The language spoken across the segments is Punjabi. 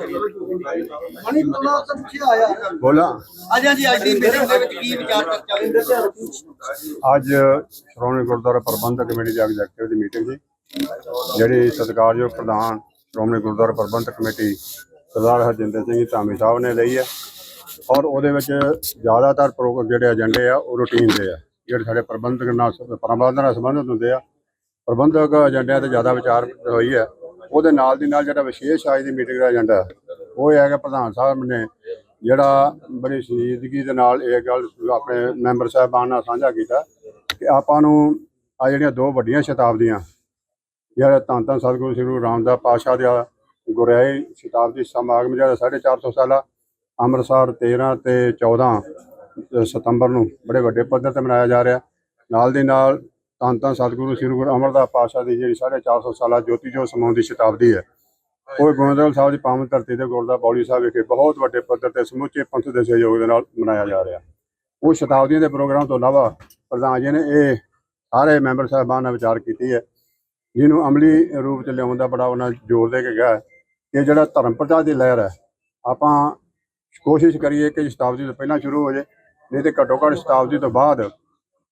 ਮਣੀ ਤੁਲਾ ਤਾਂ ਪਿੱਛੇ ਆਇਆ। ਬੋਲਾ। ਅੱਜ ਹਾਂਜੀ ਅੱਜ ਦੀ ਮੀਟਿੰਗ ਦੇ ਵਿੱਚ ਕੀ ਵਿਚਾਰ ਚਰਚਾ ਹੋਈ ਅੱਜ ਸ਼੍ਰੋਮਣੀ ਗੁਰਦੁਆਰਾ ਪ੍ਰਬੰਧਕ ਕਮੇਟੀ ਦੀ ਐਗਜ਼ੈਕਟਿਵ ਦੀ ਮੀਟਿੰਗ ਸੀ। ਜਿਹੜੀ ਸਤਿਕਾਰਯੋਗ ਪ੍ਰਧਾਨ ਸ਼੍ਰੋਮਣੀ ਗੁਰਦੁਆਰਾ ਪ੍ਰਬੰਧਕ ਕਮੇਟੀ ਸਰਦਾਰ ਹਰਜਿੰਦਰ ਸਿੰਘ ਧਾਮੀ ਸਾਹਿਬ ਨੇ ਲਈ ਹੈ। ਔਰ ਉਹਦੇ ਵਿੱਚ ਜ਼ਿਆਦਾਤਰ ਪ੍ਰੋਗਰਾਮ ਜਿਹੜੇ ਏਜੰਡੇ ਆ ਉਹ ਰੂਟੀਨ ਦੇ ਆ। ਜਿਹੜੇ ਸਾਡੇ ਪ੍ਰਬੰਧਕ ਨਾਲ ਪ੍ਰਬੰਧਨ ਨਾਲ ਸੰਬੰਧਿਤ ਹੁੰਦੇ ਆ। ਪ੍ਰਬੰਧਕ ਏਜੰਡਿਆਂ ਤੇ ਜ਼ਿਆਦਾ ਵਿਚਾਰ ਹੋਈ ਹੈ। ਉਹਦੇ ਨਾਲ ਦੀ ਨਾਲ ਜਿਹੜਾ ਵਿਸ਼ੇਸ਼ ਅੱਜ ਦੀ ਮੀਟਿੰਗ ਦਾ ਏਜੰਡਾ ਉਹ ਇਹ ਹੈ ਕਿ ਪ੍ਰਧਾਨ ਸਾਹਿਬ ਨੇ ਜਿਹੜਾ ਬੜੀ ਸੰਜੀਦਗੀ ਦੇ ਨਾਲ ਇਹ ਗੱਲ ਆਪਣੇ ਮੈਂਬਰ ਸਾਹਿਬਾਨ ਨਾਲ ਸਾਂਝਾ ਕੀਤਾ ਕਿ ਆਪਾਂ ਨੂੰ ਆ ਜਿਹੜੀਆਂ ਦੋ ਵੱਡੀਆਂ ਸ਼ਤਾਬਦੀਆਂ, ਜਿਹੜਾ ਧੰਨ ਧੰਨ ਸਤਿਗੁਰੂ ਸ੍ਰੀ ਗੁਰੂ ਰਾਮਦਾਸ ਪਾਤਸ਼ਾਹ ਦਾ ਗੁਰਿਆਈ ਸ਼ਤਾਬਦੀ ਸਮਾਗਮ ਜਿਹੜਾ 450 ਸਾਲਾ ਅੰਮ੍ਰਿਤਸਰ 13 ਤੇ 14 ਸਤੰਬਰ ਨੂੰ ਬੜੇ ਵੱਡੇ ਪੱਧਰ ਤੇ ਮਨਾਇਆ ਜਾ ਰਿਹਾ। ਨਾਲ ਦੀ ਨਾਲ ਧੰਨ ਧੰਨ ਸਤਿਗੁਰੂ ਸ੍ਰੀ ਗੁਰੂ ਅਮਰਦਾਸ ਪਾਤਸ਼ਾਹ ਦੀ ਜਿਹੜੀ 450 ਸਾਲਾ ਜੋਤੀ ਜੋਤ ਸਮਾਉਣ ਦੀ ਸ਼ਤਾਬਦੀ ਹੈ। ਉਹ ਗੋਬਿੰਦਵਾਲ ਸਾਹਿਬ ਦੀ ਪਾਵਨ ਧਰਤੀ ਤੇ ਗੁਰਦਾ ਬੌਲੀ ਸਾਹਿਬ ਵਿਖੇ ਬਹੁਤ ਵੱਡੇ ਪੱਧਰ ਤੇ ਸਮੁੱਚੇ ਪੰਥ ਦੇ ਸਹਿਯੋਗ ਦੇ ਨਾਲ ਮਨਾਇਆ ਜਾ ਰਿਹਾ। ਉਹ ਸ਼ਤਾਬਦੀਆਂ ਦੇ ਪ੍ਰੋਗਰਾਮ ਤੋਂ ਇਲਾਵਾ ਪ੍ਰਧਾਨ ਜੀ ਨੇ ਇਹ ਸਾਰੇ ਮੈਂਬਰ ਸਾਹਿਬਾਨ ਨਾਲ ਵਿਚਾਰ ਕੀਤੀ ਹੈ। ਜਿਹਨੂੰ ਅਮਲੀ ਰੂਪ ਚ ਲਿਆਉਣ ਦਾ ਬੜਾ ਉਹਨਾਂ ਜ਼ੋਰ ਦੇ ਕੇ ਗਿਆ ਕਿ ਜਿਹੜਾ ਧਰਮ ਪ੍ਰਚਾਰ ਦੀ ਲਹਿਰ ਹੈ ਆਪਾਂ ਕੋਸ਼ਿਸ਼ ਕਰੀਏ ਕਿ ਸ਼ਤਾਬਦੀ ਤੋਂ ਪਹਿਲਾਂ ਸ਼ੁਰੂ ਹੋ ਜਾਏ ਨਹੀਂ ਤੇ ਘੱਟੋ ਘੱਟ ਸ਼ਤਾਬਦੀ ਤੋਂ ਬਾਅਦ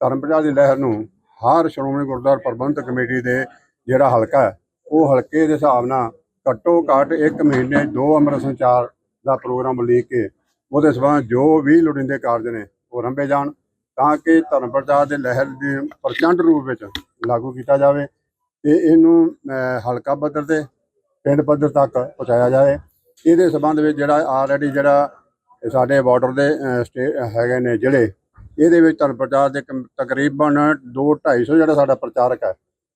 ਧਰਮ ਪ੍ਰਚਾਰ ਦੀ ਲਹਿਰ ਨੂੰ ਹਰ ਸ਼੍ਰੋਮਣੀ ਗੁਰਦੁਆਰਾ ਪ੍ਰਬੰਧਕ ਕਮੇਟੀ ਦੇ ਜਿਹੜਾ ਹਲਕਾ ਹੈ, ਉਹ ਹਲਕੇ ਦੇ ਹਿਸਾਬ ਨਾਲ ਘੱਟੋ ਘੱਟ ਇੱਕ ਮਹੀਨੇ ਦੋ ਅੰਮ੍ਰਿਤ ਸੰਚਾਰ ਦਾ ਪ੍ਰੋਗਰਾਮ ਲਿਖ ਕੇ ਉਹਦੇ ਸਬੰਧ ਜੋ ਵੀ ਲੋੜੀਂਦੇ ਕਾਰਜ ਨੇ ਉਹ ਰੰਭੇ ਜਾਣ ਤਾਂ ਕਿ ਧਰਮ ਪ੍ਰਚਾਰ ਦੇ ਲਹਿਰ ਦੇ ਪ੍ਰਚੰਡ ਰੂਪ ਵਿੱਚ ਲਾਗੂ ਕੀਤਾ ਜਾਵੇ ਤੇ ਇਹਨੂੰ ਹਲਕਾ ਪੱਧਰ ਤੇ ਪਿੰਡ ਪੱਧਰ ਤੱਕ ਪਹੁੰਚਾਇਆ ਜਾਵੇ। ਇਹਦੇ ਸਬੰਧ ਵਿੱਚ ਜਿਹੜਾ ਆਲਰੇਡੀ ਜਿਹੜਾ ਸਾਡੇ ਬਾਰਡਰ ਦੇ ਸਟੇ, ਹੈਗੇ ਨੇ ਜਿਹੜੇ ਇਹਦੇ ਵਿੱਚ ਤੁਹਾਨੂੰ ਪ੍ਰਚਾਰ ਦੇ ਕਮ- ਤਕਰੀਬਨ 2 250 ਜਿਹੜਾ ਸਾਡਾ ਪ੍ਰਚਾਰਕ ਹੈ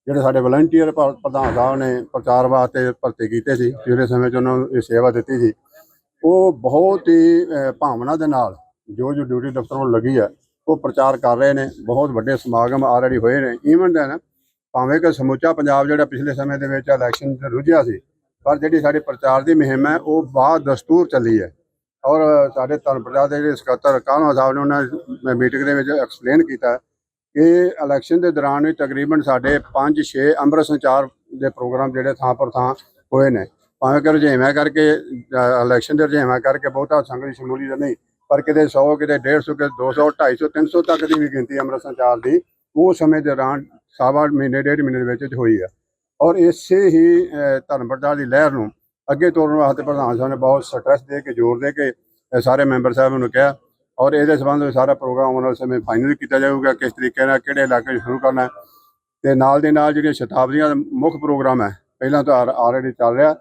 ਜਿਹੜੇ ਸਾਡੇ ਵਲੰਟੀਅਰ ਪ੍ਰਧਾਨ ਸਾਹਿਬ ਨੇ ਪ੍ਰਚਾਰ ਵਾਸਤੇ ਭਰਤੀ ਕੀਤੇ ਸੀ ਜਿਹੜੇ ਸਮੇਂ 'ਚ ਉਹਨਾਂ ਨੂੰ ਇਹ ਸੇਵਾ ਦਿੱਤੀ ਸੀ। ਉਹ ਬਹੁਤ ਹੀ ਅਹ, ਭਾਵਨਾ ਦੇ ਨਾਲ ਜੋ ਜੋ ਡਿਊਟੀ ਦਫ਼ਤਰ ਨੂੰ ਲੱਗੀ ਹੈ ਉਹ ਪ੍ਰਚਾਰ ਕਰ ਰਹੇ ਨੇ ਬਹੁਤ ਵੱਡੇ ਸਮਾਗਮ ਆਲਰੇਡੀ ਹੋਏ ਨੇ। ਈਵਨ ਦੈਨ ਭਾਵੇਂ ਕਿ ਸਮੁੱਚਾ ਪੰਜਾਬ ਜਿਹੜਾ ਪਿਛਲੇ ਸਮੇਂ ਦੇ ਵਿੱਚ ਇਲੈਕਸ਼ਨ 'ਚ ਰੁੱਝਿਆ ਸੀ ਪਰ ਜਿਹੜੀ ਸਾਡੀ ਪ੍ਰਚਾਰ ਦੀ ਮੁਹਿੰਮ ਹੈ ਉਹ ਬਾਅਦ ਦਸਤੂਰ ਚੱਲੀ ਹੈ। ਔਰ ਸਾਡੇ ਧਰਮ ਪ੍ਰਚਾਰ ਦੇ ਜਿਹੜੇ ਸਕੱਤਰ ਕਾਹਨ ਸਾਹਿਬ ਨੇ ਉਹਨਾਂ ਮੀਟਿੰਗ ਦੇ ਵਿੱਚ ਐਕਸਪਲੇਨ ਕੀਤਾ ਕਿ ਇਲੈਕਸ਼ਨ ਦੇ ਦੌਰਾਨ ਵੀ ਤਕਰੀਬਨ ਸਾਡੇ 5-6 ਅੰਮ੍ਰਿਤ ਸੰਚਾਰ ਦੇ ਪ੍ਰੋਗਰਾਮ ਜਿਹੜੇ ਥਾਂ ਪਰ ਥਾਂ ਹੋਏ ਨੇ। ਭਾਵੇਂ ਕਿ ਰੁਝੇਵਾਂ ਕਰਕੇ ਇਲੈਕਸ਼ਨ ਦੇ ਰੁਝੇਵਾਂ ਕਰਕੇ ਬਹੁਤਾ ਸੰਗਤ ਦੀ ਸ਼ਮੂਲੀਅਤ ਨਹੀਂ, ਪਰ ਕਿਤੇ 100 ਕਿਤੇ 150 ਕਿਤੇ 200 250 300 ਤੱਕ ਦੀ ਵੀ ਗਿਣਤੀ ਅੰਮ੍ਰਿਤ ਸੰਚਾਰ ਦੀ ਉਹ ਸਮੇਂ ਦੌਰਾਨ ਸਾਵਾ ਮਹੀਨੇ, ਡੇਢ ਮਹੀਨੇ ਦੇ ਵਿੱਚ ਹੋਈ ਆ। ਔਰ ਇਸੇ ਹੀ ਧਰਮ ਪ੍ਰਚਾਰ ਦੀ ਲਹਿਰ ਨੂੰ ਅੱਗੇ ਤੋਰਨ ਵਾਸਤੇ ਪ੍ਰਧਾਨ ਸਾਹਿਬ ਨੇ ਬਹੁਤ ਸਟ੍ਰੈਸ ਦੇ ਕੇ, ਜ਼ੋਰ ਦੇ ਕੇ, ਇਹ ਸਾਰੇ ਮੈਂਬਰ ਸਾਹਿਬ ਨੂੰ ਕਿਹਾ ਔਰ ਇਹਦੇ ਸੰਬੰਧ ਵਿੱਚ ਸਾਰਾ ਪ੍ਰੋਗਰਾਮ ਉਹਨਾਂ ਸਮੇਂ ਫਾਈਨਲ ਕੀਤਾ ਜਾਊਗਾ, ਕਿਸ ਤਰੀਕੇ ਨਾਲ, ਕਿਹੜੇ ਇਲਾਕੇ 'ਚ ਸ਼ੁਰੂ ਕਰਨਾ ਹੈ। ਤੇ ਨਾਲ ਦੇ ਨਾਲ ਜਿਹੜੀਆਂ ਸ਼ਤਾਬਦੀਆਂ ਦਾ ਮੁੱਖ ਪ੍ਰੋਗਰਾਮ ਹੈ, ਪਹਿਲਾਂ ਤੋਂ ਆਲਰੇਡੀ ਚੱਲ ਰਿਹਾ,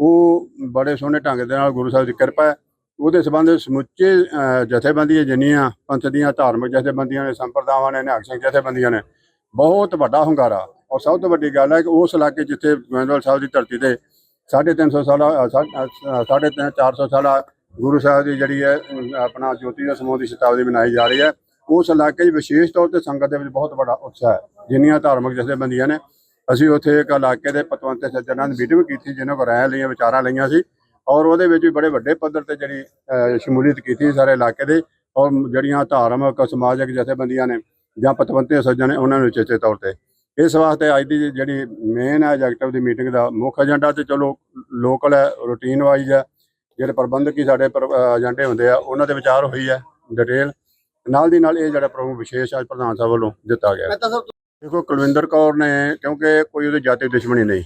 ਉਹ ਬੜੇ ਸੋਹਣੇ ਢੰਗ ਦੇ ਨਾਲ ਗੁਰੂ ਸਾਹਿਬ ਦੀ ਕਿਰਪਾ ਹੈ। ਉਹਦੇ ਸੰਬੰਧ ਵਿੱਚ ਸਮੁੱਚੇ ਜਥੇਬੰਦੀਆਂ ਜਿੰਨੀਆਂ ਪੰਥ ਦੀਆਂ, ਧਾਰਮਿਕ ਜਥੇਬੰਦੀਆਂ ਨੇ, ਸੰਪਰਦਾਵਾਂ ਨੇ ਨਿਹੰਗ ਸਿੰਘ ਜਥੇਬੰਦੀਆਂ ਨੇ, ਬਹੁਤ ਵੱਡਾ ਹੁੰਗਾਰਾ। ਔਰ ਸਭ ਤੋਂ ਵੱਡੀ ਗੱਲ ਹੈ ਕਿ ਉਸ ਇਲਾਕੇ ਜਿੱਥੇ ਗੋਇੰਦਵਾਲ ਸਾਹਿਬ ਦੀ ਧਰਤੀ ਤੇ 350 ਸਾਲਾ ਅ, ਸਾ- ਅ, ਸਾਢੇ ਤਿੰਨ 400 ਸਾਲਾ ਗੁਰੂ ਸਾਹਿਬ ਦੀ ਜਿਹੜੀ ਹੈ ਆਪਣਾ ਜੋਤੀ ਦਾ ਸਮੂਹ ਦੀ ਸ਼ਤਾਬਦੀ ਮਨਾਈ ਜਾ ਰਹੀ ਹੈ। ਉਸ ਇਲਾਕੇ 'ਚ ਵਿਸ਼ੇਸ਼ ਤੌਰ ਤੇ ਸੰਗਤ ਦੇ ਵਿੱਚ ਬਹੁਤ ਵੱਡਾ ਉਤਸ਼ਾਹ ਹੈ ਜਿੰਨੀਆਂ ਧਾਰਮਿਕ ਜਥੇਬੰਦੀਆਂ ਨੇ। ਅਸੀਂ ਉੱਥੇ ਇੱਕ ਇਲਾਕੇ ਦੇ ਪਤਵੰਤੇ ਸੱਜਣਾਂ ਦੀ ਮੀਟਿੰਗ ਕੀਤੀ ਜਿਹਨਾਂ ਕੋਲ ਰਾਇ ਲਈਆਂ ਵਿਚਾਰਾਂ ਲਈਆਂ ਸੀ। ਔਰ ਉਹਦੇ ਵਿੱਚ ਵੀ ਬੜੇ ਵੱਡੇ ਪੱਧਰ ਤੇ ਜਿਹੜੀ ਸ਼ਮੂਲੀਅਤ ਕੀਤੀ ਸਾਰੇ ਇਲਾਕੇ ਦੇ। ਔਰ ਜਿਹੜੀਆਂ ਧਾਰਮਿਕ ਸਮਾਜਿਕ ਜਥੇਬੰਦੀਆਂ ਨੇ ਜਾਂ ਪਤਵੰਤੇ ਸੱਜਣ ਨੇ ਉਹਨਾਂ ਨੂੰ ਚੇਚੇ ਤੌਰ ਤੇ ਇਸ ਵਾਸਤੇ ਅੱਜ ਦੀ ਜਿਹੜੀ ਮੇਨ ਹੈ ਐਜੈਕਟਿਵ ਦੀ ਮੀਟਿੰਗ ਦਾ ਮੁੱਖ ਏਜੰਡਾ ਤੇ ਚਲੋ ਲੋਕਲ ਹੈ ਰੂਟੀਨ ਵਾਈਜ਼ ਹੈ, ਜਿਹੜੇ ਪ੍ਰਬੰਧਕੀ ਹੀ ਸਾਡੇ ਏਜੰਡੇ ਹੁੰਦੇ ਆ, ਉਹਨਾਂ ਦੇ ਵਿਚਾਰ ਹੋਈ ਹੈ ਡਿਟੇਲ ਨਾਲ ਦੀ ਨਾਲ ਇਹ ਜਿਹੜਾ ਪ੍ਰੋਗਰਾਮ ਵਿਸ਼ੇਸ਼ ਅੱਜ ਪ੍ਰਧਾਨ ਸਾਹਿਬ ਵੱਲੋਂ ਦਿੱਤਾ ਗਿਆ ਦੇਖੋ, ਕੁਲਵਿੰਦਰ ਕੌਰ ਨੇ, ਕਿਉਂਕਿ ਕੋਈ ਉਹਦੀ ਜਾਤੀ ਦੁਸ਼ਮਣੀ ਨਹੀਂ,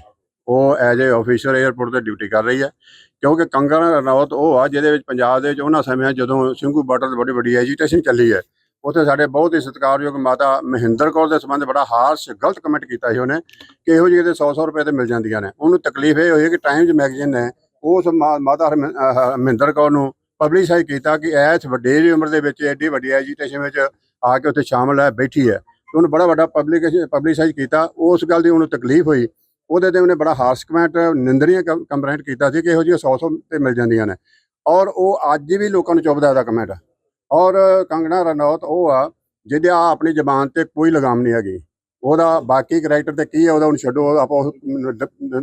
ਉਹ ਐਜ਼ ਏ ਆਫੀਸਰ 에ਅਰਪੋਰਟ ਤੇ ਡਿਊਟੀ ਕਰ ਰਹੀ ਹੈ। ਕਿਉਂਕਿ ਕੰਗਨਾ ਰਣੌਤ ਉਹ ਆ, ਜਿਹਦੇ ਵਿੱਚ ਪੰਜਾਬ ਦੇ ਵਿੱਚ ਉਹਨਾਂ ਸਮਿਆਂ ਜਦੋਂ ਸਿੰਘੂ ਬਾਰਡਰ ਤੇ ਬੜੀ ਵੱਡੀ ਐਜੀਟੇਸ਼ਨ ਚੱਲੀ ਹੈ ਉੱਥੇ ਸਾਡੇ ਬਹੁਤ ਹੀ ਸਤਿਕਾਰਯੋਗ ਮਾਤਾ ਮਹਿੰਦਰ ਕੌਰ ਦੇ ਸੰਬੰਧ ਬੜਾ ਹਾਰਸ਼, ਗਲਤ ਕਮੈਂਟ ਕੀਤਾ ਸੀ ਉਹਨੇ ਕਿ ਇਹੋ ਜਿਹੇ ਤੇ 100-100 ਰੁਪਏ ਤੇ ਮਿਲ ਜਾਂਦੀਆਂ ਨੇ। ਉਹਨੂੰ ਤਕਲੀਫ ਇਹ ਹੋਈ ਕਿ ਟਾਈਮਜ਼ ਮੈਗਜ਼ੀਨ ਨੇ ਉਸ ਮਾ- ਮਾਤਾ ਹਰਮਿੰ- ਮਹਿੰਦਰ ਕੌਰ ਨੂੰ ਪਬਲਿਸਾਈਜ਼ ਕੀਤਾ ਕਿ ਐਸ ਵੱਡੇ ਦੀ ਉਮਰ ਦੇ ਵਿੱਚ, ਐਡੀ ਵੱਡੀ ਐਜੀਟੇਸ਼ਨ ਵਿੱਚ ਆ ਕੇ ਉੱਥੇ ਸ਼ਾਮਲ ਹੈ, ਬੈਠੀ ਹੈ। ਉਹਨੂੰ ਬੜਾ ਵੱਡਾ ਪਬਲਿਕ ਪਬਲਿਸਾਈਜ਼ ਕੀਤਾ। ਉਸ ਗੱਲ ਦੀ ਉਹਨੂੰ ਤਕਲੀਫ ਹੋਈ। ਉਹਦੇ ਤੇ ਉਹਨੇ ਬੜਾ ਹਾਰਸ਼ ਕਮੈਂਟ ਨਿੰਦਰੀਆਂ ਕੰਪਲੇਂਟ ਕੀਤਾ ਸੀ ਕਿ ਇਹੋ ਜਿਹੀਆਂ 100-100 ਤੇ ਮਿਲ ਜਾਂਦੀਆਂ ਨੇ। ਔਰ ਉਹ ਅੱਜ ਵੀ ਲੋਕਾਂ ਨੂੰ ਚੁੱਭਦਾ ਇਹਦਾ ਕਮੈਂਟ ਔਰ ਕੰਗਣਾ ਰਣੌਤ ਉਹ ਆ ਜਿਹਦੇ ਆ ਆਪਣੀ ਜ਼ਬਾਨ ਤੇ ਕੋਈ ਲਗਾਮ ਨਹੀਂ ਹੈਗੀ। ਉਹਦਾ ਬਾਕੀ ਕਰੈਕਟਰ ਤੇ ਕੀ ਹੈ ਉਹਦਾ ਹੁਣ ਛੱਡੋ ਆਪਾਂ ਉਸ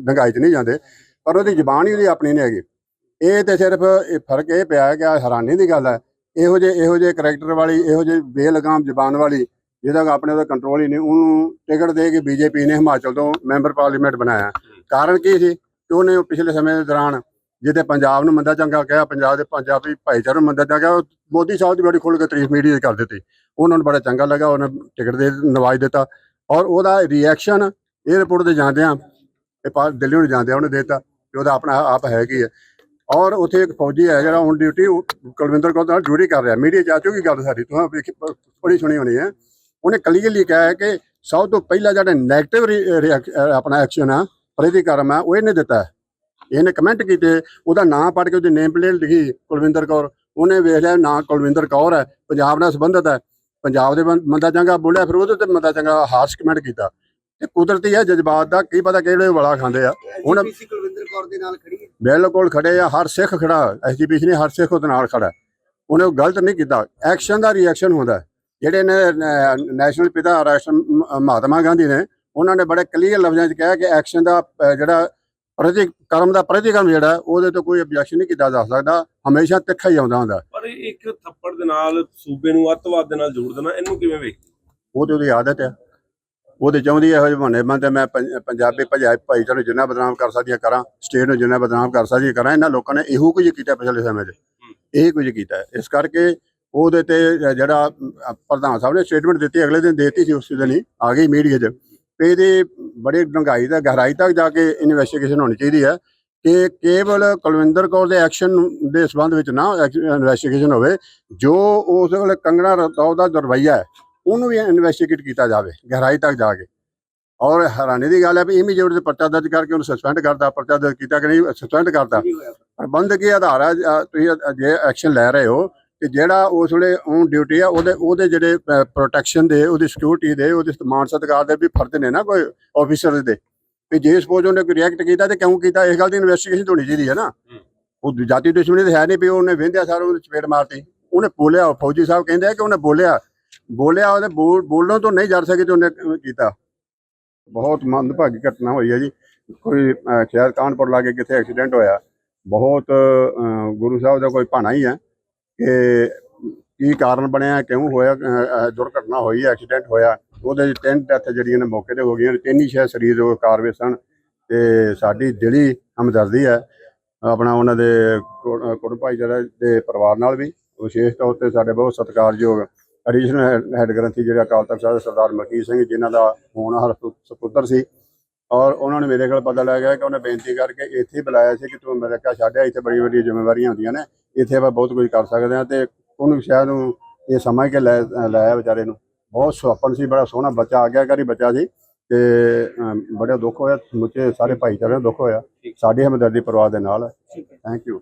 ਡੰਗਾਈ 'ਚ ਨਹੀਂ ਜਾਂਦੇ ਪਰ ਉਹਦੀ ਜ਼ਬਾਨ ਹੀ ਉਹਦੀ ਆਪਣੀ ਨਹੀਂ ਹੈਗੀ। ਇਹ ਤੇ ਸਿਰਫ ਇਹ ਫ਼ਰਕ ਇਹ ਪਿਆ ਹੈ ਕਿ ਹੈਰਾਨੀ ਦੀ ਗੱਲ ਹੈ ਇਹੋ ਜਿਹੇ ਇਹੋ ਜਿਹੇ ਕਰੈਕਟਰ ਵਾਲੀ ਇਹੋ ਜਿਹੇ ਬੇਲਗਾਮ ਜ਼ਬਾਨ ਵਾਲੀ ਜਿਹਦਾ ਆਪਣੇ ਉਹਦਾ ਕੰਟਰੋਲ ਹੀ ਨਹੀਂ ਉਹਨੂੰ ਟਿਕਟ ਦੇ ਕੇ ਬੀਜੇਪੀ ਨੇ ਹਿਮਾਚਲ ਤੋਂ ਮੈਂਬਰ ਪਾਰਲੀਮੈਂਟ ਬਣਾਇਆ। ਕਾਰਨ ਕੀ ਸੀ? ਕਿ ਉਹਨੇ ਪਿਛਲੇ ਸਮੇਂ ਦੇ ਦੌਰਾਨ ਜਿਹਦੇ ਪੰਜਾਬ ਨੂੰ ਮੰਦਾ ਚੰਗਾ ਕਿਹਾ, ਪੰਜਾਬ ਦੇ ਪੰਜਾਬੀ ਭਾਈਚਾਰੇ ਨੂੰ ਮੰਦਾ ਚੰਗਾ ਉਹ ਮੋਦੀ ਸਾਹਿਬ ਦੀ ਬੜੀ ਖੁੱਲ੍ਹ ਕੇ ਤਾਰੀਫ ਮੀਡੀਆ 'ਚ ਕਰ ਦਿੱਤੀ। ਉਹਨਾਂ ਨੂੰ ਬੜਾ ਚੰਗਾ ਲੱਗਾ, ਉਹਨੇ ਟਿਕਟ ਦੇ ਨਵਾਜ ਦਿੱਤਾ ਔਰ ਉਹਦਾ ਰਿਐਕਸ਼ਨ 에ਅਰਪੋਰਟ ਤੇ ਜਾਂਦਿਆਂ, ਇਹ ਪਾ ਦਿੱਲੀ ਨੂੰ ਜਾਂਦਿਆਂ ਉਹਨੇ ਦਿੱਤਾ ਕਿ ਉਹਦਾ ਆਪਣਾ ਆਪ ਹੈ ਕੀ ਹੈ। ਔਰ ਉੱਥੇ ਇੱਕ ਫੌਜੀ ਹੈ ਜਿਹੜਾ ਹੁਣ ਡਿਊਟੀ ਕੁਲਵਿੰਦਰ ਕੌਰ ਨਾਲ ਡਿਊਟੀ ਕਰ ਰਿਹਾ, ਮੀਡੀਆ ਜਾ ਆ ਚੁੱਕੀ ਗੱਲ ਸਾਰੀ ਤੁਹਾਨੂੰ ਵੇਖੀ, ਬੜੀ ਸੁਣੀ ਹੋਣੀ ਹੈ। ਉਹਨੇ ਕਲੀਅਰਲੀ ਕਿਹਾ ਹੈ ਕਿ ਸਭ ਤੋਂ ਪਹਿਲਾ ਜਿਹੜਾ 네ਗੇਟਿਵ ਆਪਣਾ ਐਕਸ਼ਨ ਆ, ਪ੍ਰਤੀਕਰਮ ਆ, ਉਹ ਇਹਨੇ ਦਿੱਤਾ। ਇਹਨੇ ਕਮੈਂਟ ਕੀਤੇ ਉਹਦਾ ਨਾਮ ਪੜ੍ਹ ਕੇ ਉਹਦੀ ਨੇਮ ਪਲੇਟ ਲਿਖੀ ਕੁਲਵਿੰਦਰ ਕੌਰ। ਉਹਨੇ ਵੇਖ ਲਿਆ ਨਾਂ ਕੁਲਵਿੰਦਰ ਕੌਰ ਹੈ ਪੰਜਾਬ ਨਾਲ ਸੰਬੰਧਿਤ ਹੈ। ਪੰਜਾਬ ਦੇ ਬੰਦਾ ਚੰਗਾ ਬੋਲਿਆ ਫਿਰ ਉਹਦੇ ਤੇ ਬੰਦਾ ਚੰਗਾ ਹਾਰਸ਼ ਕਮੈਂਟ ਕੀਤਾ। ਤੇ ਕੁਦਰਤੀ ਹੈ ਜਜ਼ਬਾਤ ਦਾ ਕੀ ਪਤਾ ਕਿਹੜੇ ਵਾਲਾ ਖਾਂਦੇ ਆ। ਹੁਣ ਕੁਲਵਿੰਦਰ ਕੌਰ ਦੇ ਨਾਲ ਖੜੀ ਹੈ। ਬਿਲਕੁਲ ਖੜੇ ਆ ਹਰ ਸਿੱਖ ਖੜਾ ਐਸਜੀਪੀਸੀ ਨੇ ਹਰ ਸਿੱਖ ਉਹਦੇ ਨਾਲ ਖੜਾ। ਉਹਨੇ ਉਹ ਗਲਤ ਨਹੀਂ ਕੀਤਾ। ਐਕਸ਼ਨ ਦਾ ਰਿਐਕਸ਼ਨ ਹੁੰਦਾ। ਜਿਹੜੇ ਨੇ ਨੈਸ਼ਨਲ ਪਿਤਾ ਰਾਸ਼ਟਰ ਮਹਾਤਮਾ ਗਾਂਧੀ ਨੇ ਉਹਨਾਂ ਨੇ ਬੜੇ ਕਲੀਅਰ ਲਫ਼ਜ਼ਾਂ 'ਚ ਕਿਹਾ ਕਿ ਐਕਸ਼ਨ ਦਾ ਜਿਹੜਾ ਪ੍ਰਤੀ ਕਰਮ ਦਾ ਪ੍ਰਤੀਕਰਮ ਜਿਹੜਾ ਉਹਦੇ ਤੋਂ ਕੋਈ ਆਬਜੈਕਸ਼ਨ ਨਹੀਂ ਕੀਤਾ ਜਾ ਸਕਦਾ। ਹਮੇਸ਼ਾ ਤਿੱਖਾ ਹੀ ਆਉਂਦਾ ਹੁੰਦਾ। ਪਰ ਇੱਕ ਥੱਪੜ ਦੇ ਨਾਲ ਸੂਬੇ ਨੂੰ ਅੱਤਵਾਦ ਦੇ ਨਾਲ ਜੋੜ ਦੇਣਾ ਇਹਨੂੰ ਕਿਵੇਂ ਵੇਖ? ਉਹ ਤੇ ਉਹਦੀ ਆਦਤ ਹੈ ਉਹਦੇ ਚਾਹੁੰਦੀ ਹੈ ਇਹੋ ਜਿਹੇ ਬਹਾਨੇ ਬੰਦੇ ਮੈਂ ਪੰਜ- ਪੰਜਾਬੀ ਭਜਾਈ ਭਾਈਚਾਰੇ ਨੂੰ ਜਿੰਨਾ ਬਦਨਾਮ ਕਰ ਸਕਦੀ ਹਾਂ ਕਰਾਂ ਸਟੇਟ ਨੂੰ ਜਿੰਨਾ ਬਦਨਾਮ ਕਰ ਸਕਦੀ ਹਾਂ ਕਰਾਂ ਇਹਨਾਂ ਲੋਕਾਂ ਨੇ ਇਹੋ ਕੁਝ ਕੀਤਾ ਪਿਛਲੇ ਸਮੇਂ 'ਚ। ਇਹ ਕੁਝ ਕੀਤਾ। ਇਸ ਕਰਕੇ ਉਹਦੇ ਤੇ ਜਿਹੜਾ ਪ੍ਰਧਾਨ ਸਾਹਿਬ ਨੇ ਸਟੇਟਮੈਂਟ ਦਿੱਤੀ ਅਗਲੇ ਦਿਨ ਦੇਤੀ ਸੀ ਉਸ ਦਿਨ ਹੀ ਆ ਗਈ ਮੀਡੀਆ 'ਚ। ਤੇ ਇਹਦੇ ਬੜੇ ਡੰਗਾਈ ਦਾ ਗਹਿਰਾਈ ਤੱਕ ਜਾ ਕੇ ਇਨਵੈਸਟੀਗੇਸ਼ਨ ਹੋਣੀ ਚਾਹੀਦੀ ਹੈ ਕਿ ਕੇਵਲ ਕੁਲਵਿੰਦਰ ਕੌਰ ਦੇ ਐਕਸ਼ਨ ਦੇ ਸੰਬੰਧ ਵਿੱਚ ਨਾ ਇਨਵੈਸਟੀਗੇਸ਼ਨ ਹੋਵੇ ਜੋ ਉਸ ਵੇਲੇ ਕੰਗਣਾ ਰਣੌਤ ਦਾ ਰਵੱਈਆ ਹੈ ਉਹਨੂੰ ਵੀ ਇਨਵੈਸਟੀਗੇਟ ਕੀਤਾ ਜਾਵੇ ਗਹਿਰਾਈ ਤੱਕ ਜਾ ਕੇ। ਔਰ ਹੈਰਾਨੀ ਦੀ ਗੱਲ ਹੈ ਵੀ ਇਮੀਡੀਏਟ ਤੇ ਪਰਚਾ ਦਰਜ ਕਰਕੇ ਉਹਨੂੰ ਸਸਪੈਂਡ ਕਰਤਾ ਪਰਚਾ ਦਰਜ ਕੀਤਾ ਕਿ ਨਹੀਂ ਸਸਪੈਂਡ ਕਰਤਾ। ਕੀ ਹੋਇਆ। ਪ੍ਰਬੰਧਕੀ ਆਧਾਰ ਹੈ ਤੁਸੀਂ ਜੇ ਐਕਸ਼ਨ ਲੈ ਰਹੇ ਹੋ ਕਿ ਜਿਹੜਾ ਉਸ ਵੇਲੇ ਔਨ ਡਿਊਟੀ ਆ ਉਹਦੇ ਉਹਦੇ ਜਿਹੜੇ ਪ੍ਰੋਟੈਕਸ਼ਨ ਦੇ ਉਹਦੀ ਸਿਕਿਉਰਿਟੀ ਦੇ ਉਹਦੇ ਸਮਾਨ ਸਤਿਕਾਰ ਦੇ ਵੀ ਫਰਜ਼ ਨੇ ਨਾ ਕੋਈ ਆਫੀਸਰ ਦੇ। ਵੀ ਜੇ ਸਪੋਜ਼ ਉਹਨੇ ਕੋਈ ਰਿਐਕਟ ਕੀਤਾ ਤੇ ਕਿਉਂ ਕੀਤਾ ਇਸ ਗੱਲ ਦੀ ਇਨਵੈਸਟੀਗੇਸ਼ਨ ਹੋਣੀ ਚਾਹੀਦੀ ਹੈ ਨਾ। ਉਹ ਜਾਤੀ ਦੁਸ਼ਮਣੀ ਤਾਂ ਹੈ ਨਹੀਂ ਵੀ ਉਹਨੇ ਵਿੰਦਿਆ ਸਾਰਾ ਉਹਨੇ ਚਪੇੜ ਮਾਰਤੀ। ਉਹਨੇ ਬੋਲਿਆ ਫੌਜੀ ਸਾਹਿਬ ਕਹਿੰਦੇ ਆ ਕਿ ਉਹਨੇ ਬੋਲਿਆ ਬੋਲਿਆ ਉਹਦੇ ਬੋਲ- ਬੋਲਣੋਂ ਤੋਂ ਨਹੀਂ ਜਰ ਸਕੇ ਤੇ ਉਹਨੇ ਕੀਤਾ। ਬਹੁਤ ਮੰਦਭਾਗੀ ਘਟਨਾ ਹੋਈ ਹੈ ਜੀ। ਕੋਈ ਸ਼ਾਇਦ ਕਾਨਪੁਰ ਲਾਗੇ ਕਿਤੇ ਐਕਸੀਡੈਂਟ ਹੋਇਆ। ਬਹੁਤ ਗੁਰੂ ਸਾਹਿਬ ਦਾ ਕੋਈ ਭਾਣਾ ਹੀ ਹੈ ਕਿ ਕੀ ਕਾਰਨ ਬਣਿਆ, ਕਿਉਂ ਹੋਇਆ ਦੁਰਘਟਨਾ ਹੋਈ ਐਕਸੀਡੈਂਟ ਹੋਇਆ। ਉਹਦੇ 'ਚ ਤਿੰਨ ਡੈਥ ਜਿਹੜੀਆਂ ਨੇ ਮੌਕੇ ਤੇ ਹੋ ਗਈਆਂ ਤਿੰਨ ਹੀ ਸ਼ਾਇਦ ਸਰੀਰ ਉਹ ਕਾਰ ਸਨ। ਤੇ ਸਾਡੀ ਦਿਲੀ ਹਮਦਰਦੀ ਹੈ, ਆਪਣਾ ਉਹਨਾਂ ਦੇ ਕੁੜ- ਕੁੜਮ ਭਾਈਚਾਰੇ ਦੇ ਪਰਿਵਾਰ ਨਾਲ ਵੀ। ਵਿਸ਼ੇਸ਼ ਤੌਰ ਤੇ ਸਾਡੇ ਬਹੁਤ ਸਤਿਕਾਰਯੋਗ ਐਡੀਸ਼ਨਲ ਹੈੱਡ ਗ੍ਰੰਥੀ ਜਿਹੜਾ ਅਕਾਲ ਤਖਤ ਸਾਹਿਬ ਸਰਦਾਰ ਮਲਕੀਤ ਸਿੰਘ ਜਿਨ੍ਹਾਂ ਦਾ ਹੋਣਹਾਰ ਸੁ- ਸੁਪੁੱਤਰ ਸੀ। ਔਰ ਉਹਨਾਂ ਨੇ ਮੇਰੇ ਕੋਲ ਪਤਾ ਲੱਗ ਗਿਆ ਕਿ ਉਹਨੇ ਬੇਨਤੀ ਕਰਕੇ ਇੱਥੇ ਹੀ ਬੁਲਾਇਆ ਸੀ ਕਿ ਤੂੰ ਅਮਰੀਕਾ ਛੱਡਿਆ ਇੱਥੇ ਬੜੀ ਵੱਡੀ ਜ਼ਿੰਮੇਵਾਰੀਆਂ ਹੁੰਦੀਆਂ ਨੇ ਇੱਥੇ ਆਪਾਂ ਬਹੁਤ ਕੁਝ ਕਰ ਸਕਦੇ ਹਾਂ ਤੇ ਉਹਨੂੰ ਸ਼ਾਇਦ ਨੂੰ ਇਹ ਸਮਝ ਕੇ ਲੈ ਲਾਇਆ ਵਿਚਾਰੇ ਨੂੰ। ਬਹੁਤ ਸੁਹੱਪਣ ਸੀ ਬੜਾ ਸੋਹਣਾ ਬੱਚਾ ਆ ਗਿਆ ਕਰੀ ਬੱਚਾ ਸੀ ਤੇ ਬੜਾ ਦੁੱਖ ਹੋਇਆ ਸਮੁੱਚੇ ਸਾਰੇ ਭਾਈਚਾਰੇ ਨੂੰ ਦੁੱਖ ਹੋਇਆ ਸਾਡੀ ਹਮਦਰਦੀ ਪਰਿਵਾਰ ਦੇ ਨਾਲ ਥੈਂਕ ਯੂ